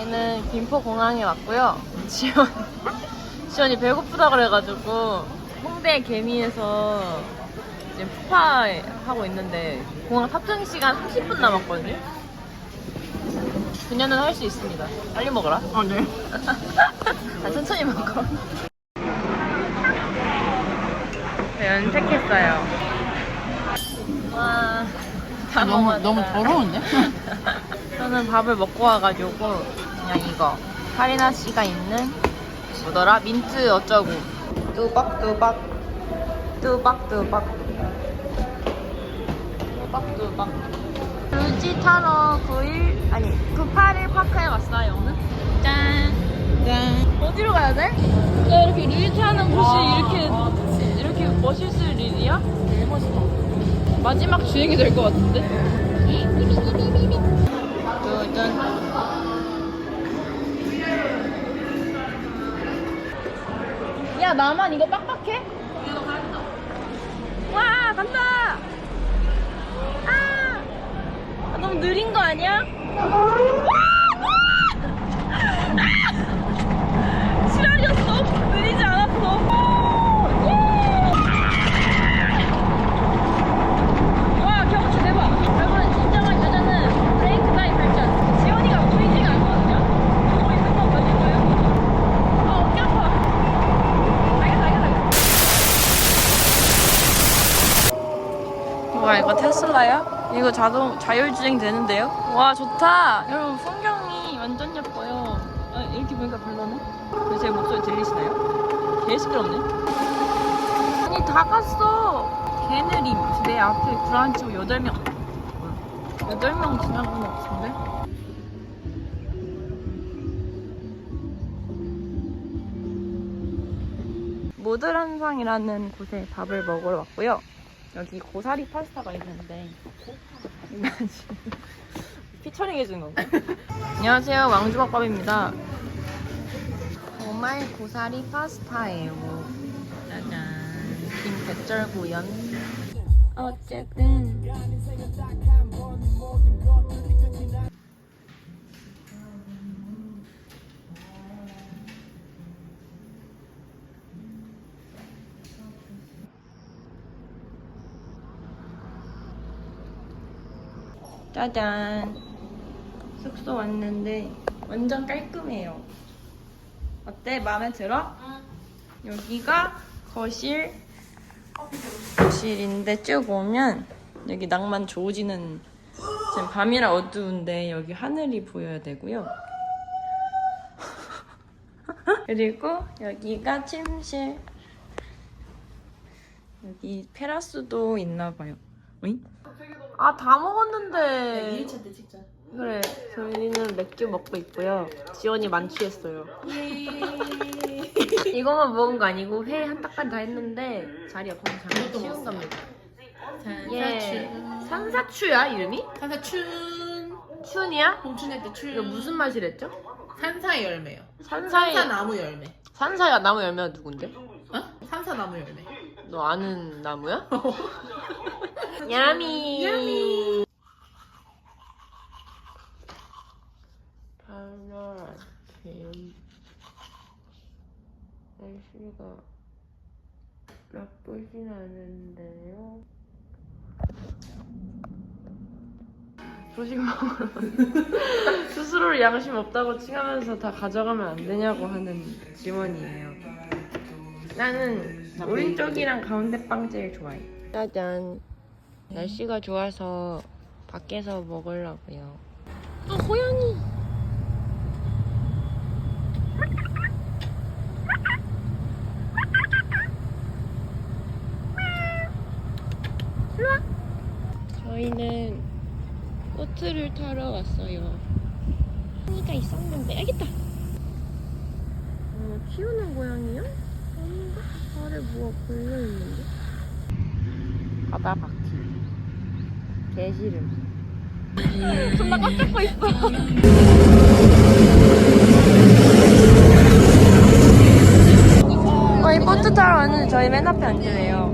저희는 김포공항에 왔고요. 지원, 지원이 배고프다 그래가지고 홍대 개미에서 지금 푸파 하고 있는데 공항 탑승 시간 30분 남았거든요. 그녀는 할 수 있습니다. 빨리 먹어라. 아, 네. 자, 천천히 먹어. 네, 연택했어요. 와, 다 너무. 너무 더러운데? 저는 밥을 먹고 와가지고 그냥 이거 카리나 씨가 있는 뭐더라 민트 어쩌고 뚜박뚜박 뚜박뚜박 뚜박뚜박 루지 타러 9일 아니 98일 파크에 왔어요 오늘 짠 짠. 어디로 가야 돼? 야 이렇게 루지 타는 곳이 이렇게 이렇게 멋있을 일이야? 되게 멋있다. 마지막 주행이 될 것 같은데? 야 나만 이거 빡빡해? 와 간다! 아! 아, 너무 느린 거 아니야? 실화였어 느리지 않았어 와 경치 대박 여러분 진정한 여자는 브레이크 타임 발전 지원이가 보이지가 않거든요 보고 있는 거 보실 거예요? 아 어깨 아파 알겠어 알겠어 와 테슬라야? 이거 자동 자율주행 되는데요? 와 좋다! 여러분 풍경이 완전 예뻐요. 아, 이렇게 보니까 별로네? 제 목소리 들리시나요? 개 시끄럽네. 아니 다 갔어! 개느림. 내 앞에 브란치고 8명. 8명 지나간 것 같은데? 모드란상이라는 곳에 밥을 먹으러 왔고요 여기 고사리 파스타가 있는데. 피처링 해준 건가? 안녕하세요. 왕주밥밥입니다. 정말 고사리 파스타예요. 짜잔. 김백절 구연. 어쨌든 짜잔 숙소 왔는데 완전 깔끔해요 어때? 마음에 들어? 여기가 거실 거실인데 쭉 오면 여기 낭만 좋아지는 지금 밤이라 어두운데 여기 하늘이 보여야 되고요 그리고 여기가 침실 여기 테라스도 있나 봐요 어이? 아 다 먹었는데 2일차 때 찍자. 그래 저희는 맥주 먹고 있고요 지원이 만취했어요 이거만 먹은 거 아니고 회한 딱까지 다 했는데 자리 없어서 잠깐 치운 겁니다 예 산사추야 이름이? 산사 춘. 춘이야? 봄춘의 때 춘. 이거 무슨 맛이랬죠? 산사 열매요. 산사의 산사 나무 열매. 산사야 나무 열매가 누군데? 어? 산사 나무 열매. 너 아는 나무야? 야미. 발랄한 뱀 날씨가 나쁘진 않은데요. 조식 먹으러. 스스로를 양심 없다고 칭하면서 다 가져가면 안 되냐고 하는 지원이에요. 나는 오른쪽이랑 가운데 빵 제일 좋아해. 짜잔 날씨가 좋아서 밖에서 먹으려고요 아 고양이 저희는 보트를 타러 왔어요 고양이가 있었는데 여기 있다 어, 키우는 고양이야? 아닌가? 발에 뭐가 걸려있는데? 바다 바퀴 개시름. 존나 꽉 잡고 있어. 저희 보트 타러 왔는데 저희 맨 앞에 앉으래요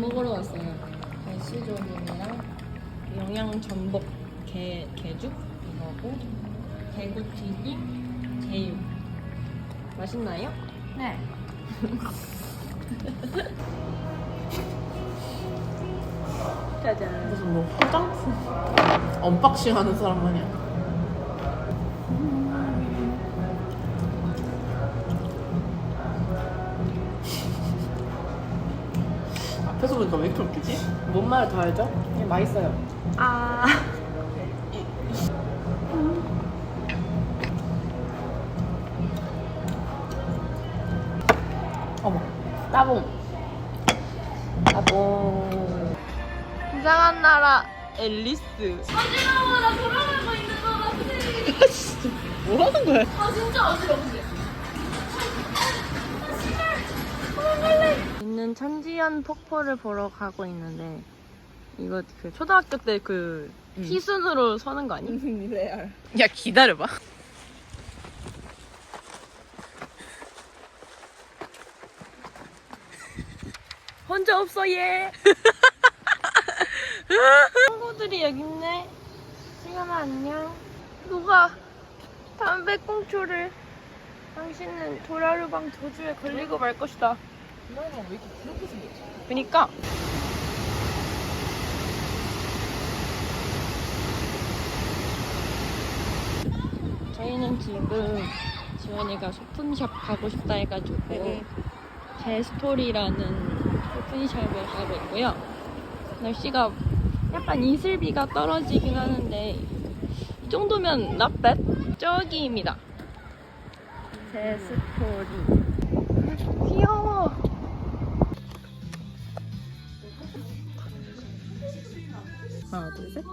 먹으러 왔어요. 배시조림이랑 영양 전복 게 개죽 이거고 대구 튀김 제육. 맛있나요? 네. 짜잔. 무슨 뭐 화장품 언박싱 하는 사람 마냥. 보니까 왜 이렇게 웃기지? 뭔 말을 더 알죠? 그냥 맛있어요. 아. 어머. 따봉. 따봉. 이상한 나라 앨리스. 마지막으로 돌아가고 있는 것 같아. 뭐 하는 거야? 아 진짜 어지럽지. 있는 천지연 폭포를 보러 가고 있는데 이거 그 초등학교 때그 희순으로 서는 거 아니? 레알. 야 기다려봐. 혼자 없어 얘. 친구들이 여기 있네. 시간아 안녕. 누가 담배꽁초를 당신은 도라르방 도주에 걸리고 말 것이다. 왜 이렇게 그렇게 생겼지? 그니까 저희는 지금 지원이가 소품샵 가고 싶다 해가지고 제스토리라는 소품샵을 가고 있고요. 날씨가 약간 이슬비가 떨어지긴 하는데 이 정도면 not bad. 저기입니다. 제스토리. 하나, 둘, 셋.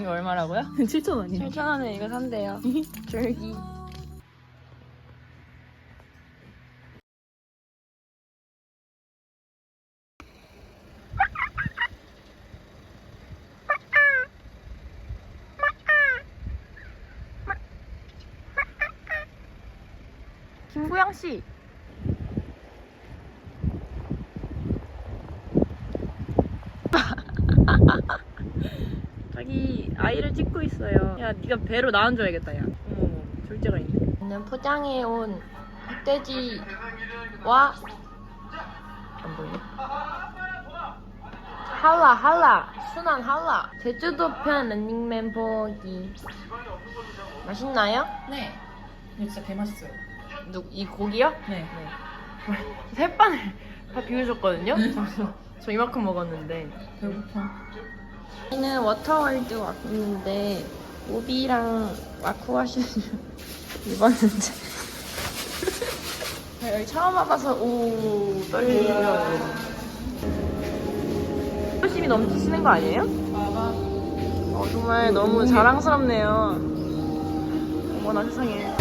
이거 얼마라고요? 7,000원이네. 7,000원에 이거 산대요. 줄기. 자기 아이를 찍고 있어요. 야, 네가 배로 나앉아야겠다, 야. 어머, 졸제가 있네. 저는 포장해 온 흑돼지와 안 보이네. 할라 할라 순한 할라 제주도 편 런닝맨 보기 맛있나요? 네. 이거 진짜 개맛있어요. 누, 이 고기요? 네. 햇반을 다 비우셨거든요? 저, 저 이만큼 먹었는데 배고파. 저희는 워터월드 왔는데 오비랑 와쿠아시를 입었는데 저 여기 처음 와봐서 오 떨리고요 열심히 넘치시는 거 아니에요? 어, 정말 너무 자랑스럽네요. 어머나 세상에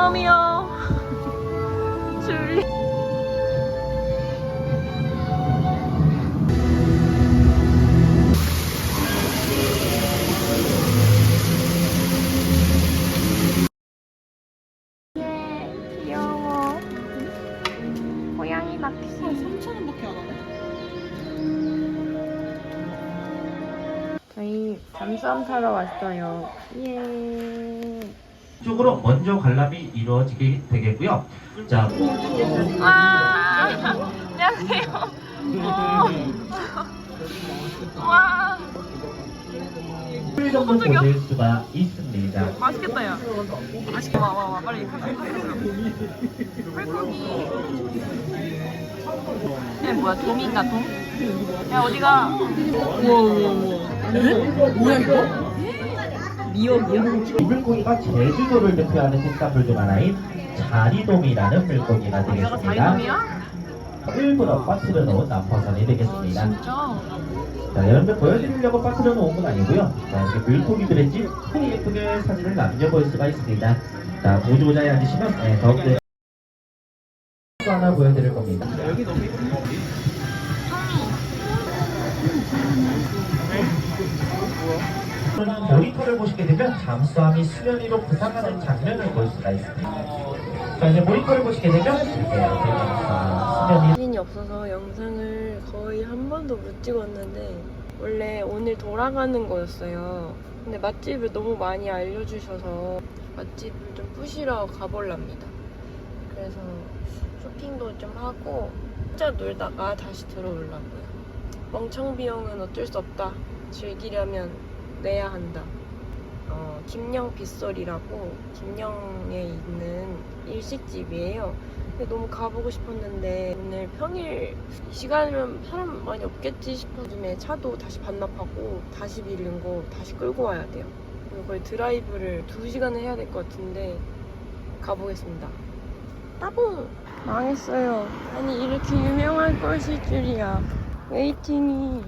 로미오. 줄리. 예, 귀여워. 고양이 마키. 3,000원밖에 안 하네. 저희 잠수함 타러 왔어요. 예. 쪽으로 먼저 관람이 이루어지게 되겠고요. 자, 와, 안녕하세요. 어. 와, 풀 정도 깜짝이야. 보실 수가 있습니다. 맛있겠다, 야. 맛있겠다. 와, 와, 와, 빨리. 물고기. 얘 뭐야, 돔인가, 돔? 야, 어디가? 우와, 우와, 우와. 뭐야 이거? 미역이야? 이 물고기가 제주도를 대표하는 특산물 중 하나인 자리돔이라는 물고기가 얘가 되겠습니다. 일부러 빠뜨려 놓은 남파선이 아 되겠습니다. 자, 여러분들 보여드리려고 빠뜨려 놓은 건 아니고요. 자, 이렇게 물고기들의 집 예쁘게 사진을 남겨볼 수가 있습니다. 자, 보조자에 앉으시면 네, 더욱더 또 하나 보여드릴 겁니다. 여기 너무 예쁜데? 모니터를 보시게 되면 잠수함이 수면 위로 부상하는 장면을 볼 수가 있습니다. 자, 이제 모니터를 보시게 되면 이렇게 잠수함 수면 위로 사진이 없어서 영상을 거의 한 번도 못 찍었는데 원래 오늘 돌아가는 거였어요. 근데 맛집을 너무 많이 알려주셔서 맛집을 좀 부시러 가볼랍니다. 그래서 쇼핑도 좀 하고 진짜 놀다가 다시 들어오려고요. 멍청 비용은 어쩔 수 없다. 즐기려면 내야 한다. 어, 김영 빗소리라고 김영에 있는 일식집이에요. 너무 가보고 싶었는데 오늘 평일 이 시간이면 사람 많이 없겠지 싶어짐에 차도 다시 반납하고 다시 빌린 거 다시 끌고 와야 돼요. 그리고 거의 드라이브를 2시간을 해야 될 것 같은데 가보겠습니다. 따봉! 망했어요. 아니 이렇게 유명한 곳일 줄이야. 웨이팅이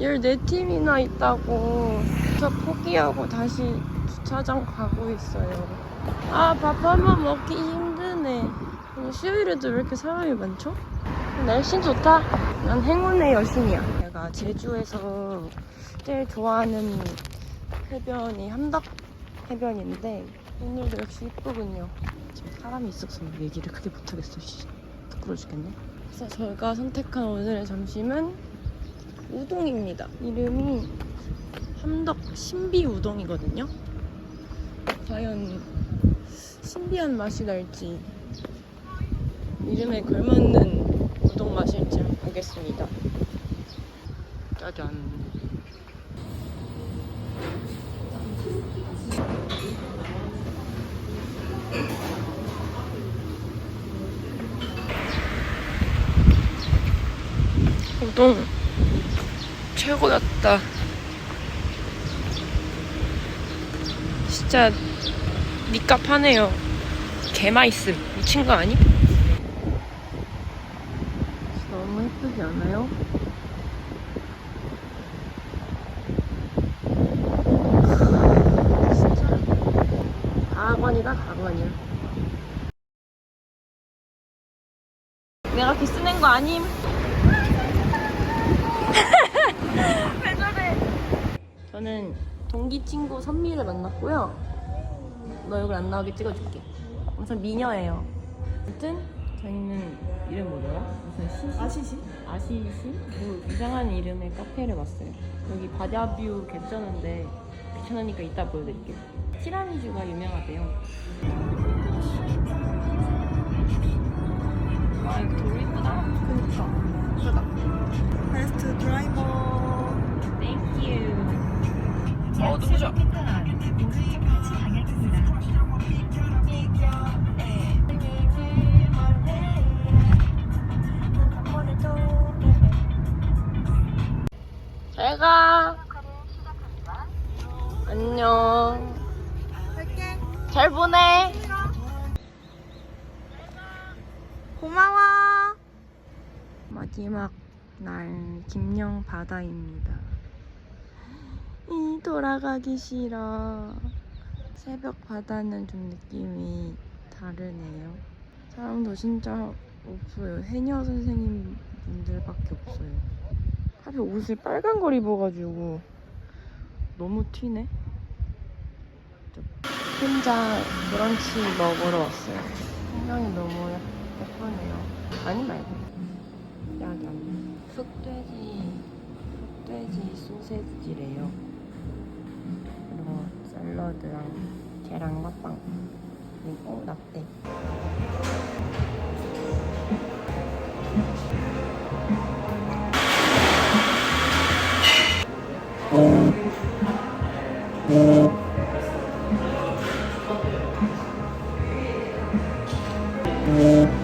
14팀이나 있다고 저 포기하고 다시 주차장 가고 있어요. 아, 밥 한 번 먹기 힘드네. 수요일에도 왜 이렇게 사람이 많죠? 날씨 좋다. 난 행운의 여신이야. 내가 제주에서 제일 좋아하는 해변이 함덕 해변인데 오늘도 역시 이쁘군요. 지금 사람이 있어서 얘기를 크게 못하겠어. 씨. 부끄러워 죽겠네. 그래서 저희가 선택한 오늘의 점심은 우동입니다. 이름이 함덕 신비 우동이거든요. 과연 신비한 맛이 날지 이름에 걸맞는 우동 맛일지 한번 보겠습니다. 짜잔. 우동 최고였다. 진짜 니값 하네요. 개 맛있음. 미친 거 아니? 너무 예쁘지 않아요? 진짜 가관이다 가관이야. 내가 기스 낸거 아님? 왜 저래? 저는 동기 친구 선미를 만났고요. 너 얼굴 안 나오게 찍어줄게. 엄청 미녀예요. 아무튼 저희는 이름 뭐더라? 무슨 시시? 아시시? 아시시? 뭐 이상한 이름의 카페를 왔어요. 여기 바다뷰 괜찮은데 귀찮으니까 이따 보여드릴게요. 티라미슈가 유명하대요. 와 여기 돌이 마지막 날 김영 바다입니다. 이 돌아가기 싫어. 새벽 바다는 좀 느낌이 다르네요. 사람도 진짜 없어요. 해녀 선생님 분들밖에 없어요. 하필 옷을 빨간 걸 입어가지고 너무 튀네. 저 혼자 브런치 먹으러 왔어요. 풍경이 너무 예쁘네요. 아니 말고. 야단 흑돼지 흑돼지 소세지래요. 그리고 샐러드랑 계란 맛빵 그리고 라떼. 음.